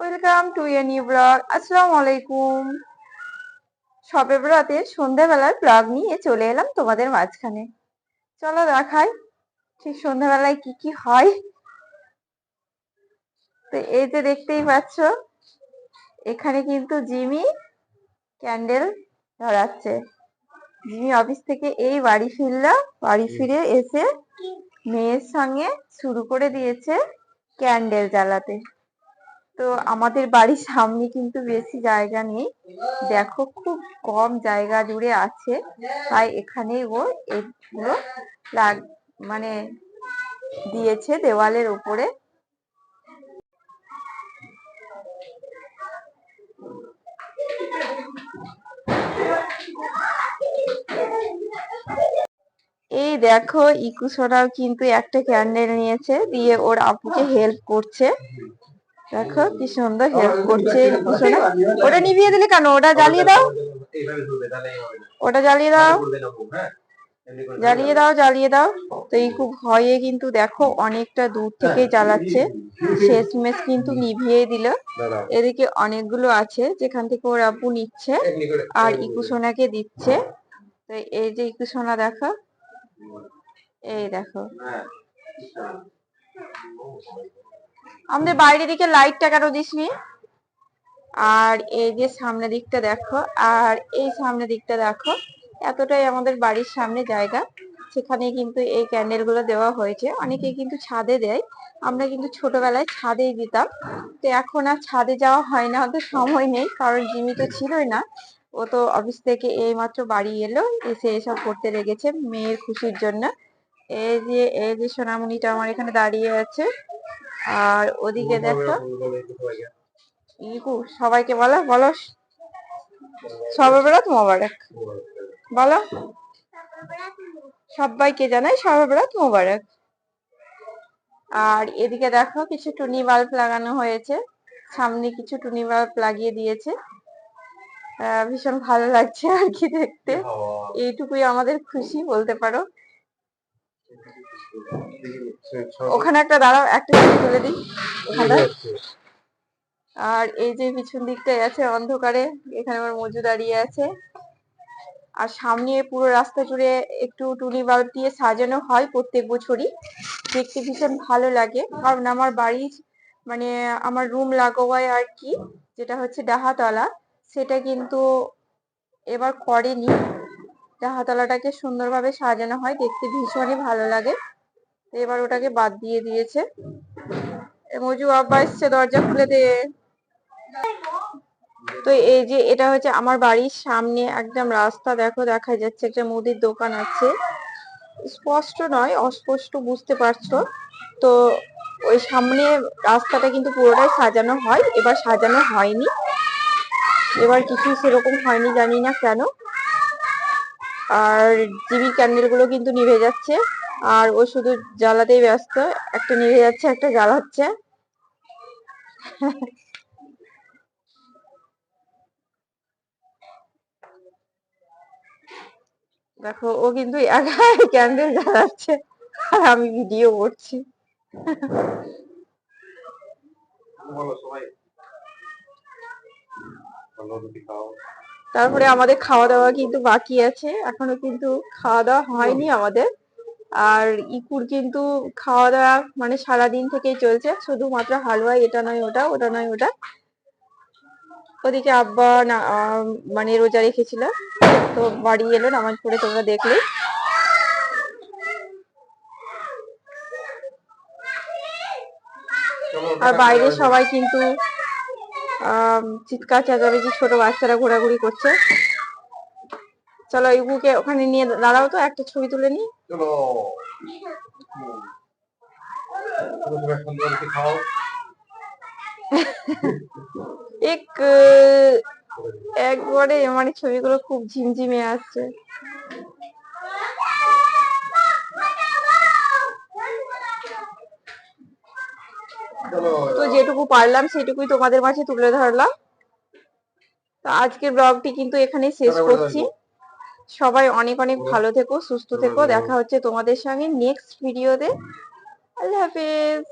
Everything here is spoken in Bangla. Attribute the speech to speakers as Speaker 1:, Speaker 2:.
Speaker 1: Welcome to a new blog আসসালামু আলাইকুম সবে বরাতের সন্ধ্যাবেলার ব্লগ নিয়ে চলে এলাম তোমাদের মাঝখানে। চলো দেখাই ঠিক সন্ধ্যাবেলায় কি কি হয়। তো এই যে দেখতেই পাচ্ছ, এখানে কিন্তু জিমি ক্যান্ডেল ধরাচ্ছে। জিমি অফিস থেকে এই বাড়ি ফিরলো, বাড়ি ফিরে এসে মেয়ের সঙ্গে শুরু করে দিয়েছে ক্যান্ডেল জ্বালাতে। তো আমাদের বাড়ির সামনে কিন্তু বেশি জায়গা নেই। দেখো খুব কম জায়গা জুড়ে আছে। তাই এখানেই ও এগুলো লাগ মানে দিয়েছে দেওয়ালের উপরে। এই দেখো ইকু সোনাও কিন্তু একটা ক্যান্ডেল নিয়েছে, দিয়ে ওর আপুকে হেল্প করছে। দেখো কি সুন্দর হেল্প করছে ইকু সোনা। ওটা নিভিয়ে দিলে কেন? ওটা জ্বালিয়ে দাও। ওটা জ্বালিয়ে দাও। জ্বালিয়ে দাও। জ্বালিয়ে দাও। তো এই খুব ভয়ে কিন্তু দেখো অনেকটা দূর থেকে জ্বালাচ্ছে শেষমেশ কিন্তু নিভিয়ে দিল। এদিকে অনেকগুলো আছে যেখান থেকে ওর আপু নিচ্ছে আর ইকু সোনাকে দিচ্ছে। তো এই যে ইকু সোনা দেখো। এই দেখো। আমাদের বাইরের দিকে লাইটটা কেন দিসনি? আর এই যে সামনের দিকটা দেখো, আর এই সামনের দিকটা দেখো, এতটাই আমাদের বাড়ির সামনে জায়গা। সেখানে কিন্তু এই ক্যান্ডেলগুলো দেওয়া হয়েছে। অনেকে কিন্তু ছাদে দেয়। আমরা কিন্তু ছোটবেলায় ছাদেই দিতাম। তো এখন আর ছাদে যাওয়া হয় না ওদের সময় নেই, কারণ জিমি তো ছিলই না। ও তো অফিস থেকে এই মাত্র বাড়ি এলো, এসে এসব করতে লেগেছে মেয়ের খুশির জন্য। এই যে এই যে সোনামণিটা আমার এখানে দাঁড়িয়ে আছে। আর ওদিকে দেখো ইকু সবাইকে বলো বলো। সবে বেড়াত মোবারক। বলো। সবাইকে জানাই সবে বেড়াত মোবারক। আর এদিকে দেখো কিছু টুনি বাল্ব লাগানো হয়েছে। সামনে কিছু টুনি বাল্ব লাগিয়ে দিয়েছে। ভীষণ ভালো লাগছে আর কি দেখতে। এইটুকুই আমাদের খুশি বলতে পারো। ওখানে একটা দাঁড়াও, একটা তুলে দিই। আর এই যে পিছন দিকটায় আছে অন্ধকারে, এখানে আমার মজু দাঁড়িয়ে আছে। আর সামনে পুরো রাস্তা জুড়ে একটু টুনি বাল্ব দিয়ে সাজানো হয় প্রত্যেক বছরই। দেখতে ভীষণ ভালো লাগে। কারণ আমার বাড়ির মানে আমার রুম লাগোয়ায় আর কি, যেটা হচ্ছে ডাহাতলা, সেটা কিন্তু এবার করেনি। ডাহাতলাটাকে সুন্দরভাবে সাজানো হয়, দেখতে ভীষণই ভালো লাগে। এবার ওটাকে বাদ দিয়ে দিয়েছে। মজু আব্বা এসছে দরজা খুলে দে। তো এই যে এটা হচ্ছে আমার বাড়ির সামনে একদম রাস্তা, দেখো দেখা যাচ্ছে একটা মুদির দোকান আছে। স্পষ্ট নয়, অস্পষ্ট বুঝতে পারছ। তো ওই সামনে রাস্তাটা কিন্তু পুরোটাই সাজানো হয়, এবার সাজানো হয়নি। এবার কিছু সেরকম হয়নি জানি না কেন। আর জিবির ক্যান্ডেলগুলো কিন্তু নিভে যাচ্ছে। আর ও শুধু জ্বালাতেই ব্যস্ত, একটা নিভে যাচ্ছে, একটা জ্বালাচ্ছে। দেখো, ও কিন্তু ক্যান্ডেল জ্বালাচ্ছে, আর আমি ভিডিও করছি। তারপরে আমাদের খাওয়া দাওয়া কিন্তু বাকি আছে। এখনও কিন্তু খাওয়া দাওয়া হয়নি আমাদের। আর ইকুর কিন্তু খাওয়া দাওয়া মানে সারাদিন থেকেই চলছে। শুধুমাত্র হালুয়া এটা নয় ওটা ওটা নয় ওটা। ওদিকে আব্বা না মানে রোজা রেখেছিল। তো বাড়ি এলো নামাজ পড়ে তোমরা দেখলে। আর বাইরে সবাই কিন্তু চিৎকার চেঁচামেচি ছোট বাচ্চারা ঘোরাঘুরি করছে। চলো ইবুকে ওখানে নিয়ে দাঁড়াও তো একটা ছবি তুলে নি এক একবারে মানে ছবিগুলো খুব ঝিমঝিমে আসছে। তো যেটুকু পারলাম সেটুকুই তোমাদের মাঝে তুলে ধরলাম। তো আজকের ব্লগটি কিন্তু এখানেই শেষ করছি। সবাই অনেক অনেক ভালো থেকো সুস্থ থেকো। দেখা হচ্ছে তোমাদের সঙ্গে নেক্সট ভিডিওতে আল্লাহ হাফেজ।